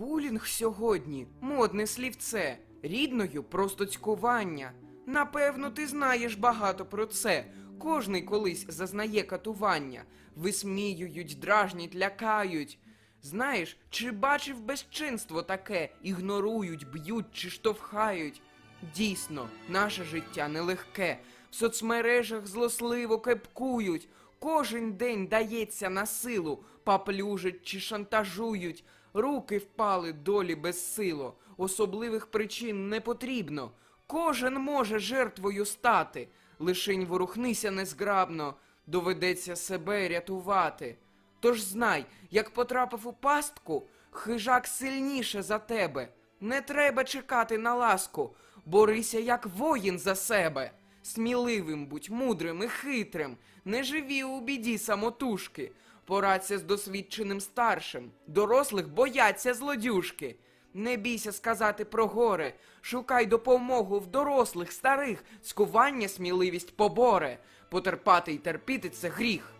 Булінг сьогодні модне слівце, рідною просто цькування. Напевно, ти знаєш багато про це. Кожний колись зазнає катування, висміюють, дражнять, лякають. Знаєш, чи бачив безчинство таке, ігнорують, б'ють чи штовхають? Дійсно, наше життя нелегке. В соцмережах злосливо кепкують. Кожен день дається на силу, поплюжать чи шантажують. Руки впали долі безсило. Особливих причин не потрібно. Кожен може жертвою стати. Лишень ворухнися незграбно, доведеться себе рятувати. Тож знай, як потрапив у пастку, хижак сильніше за тебе. Не треба чекати на ласку, борися як воїн за себе. Сміливим будь мудрим і хитрим, не живі у біді самотужки. Порадься з досвідченим старшим, дорослих бояться злодюжки. Не бійся сказати про горе, шукай допомогу в дорослих, старих, скування сміливість поборе. Потерпати й терпіти це гріх.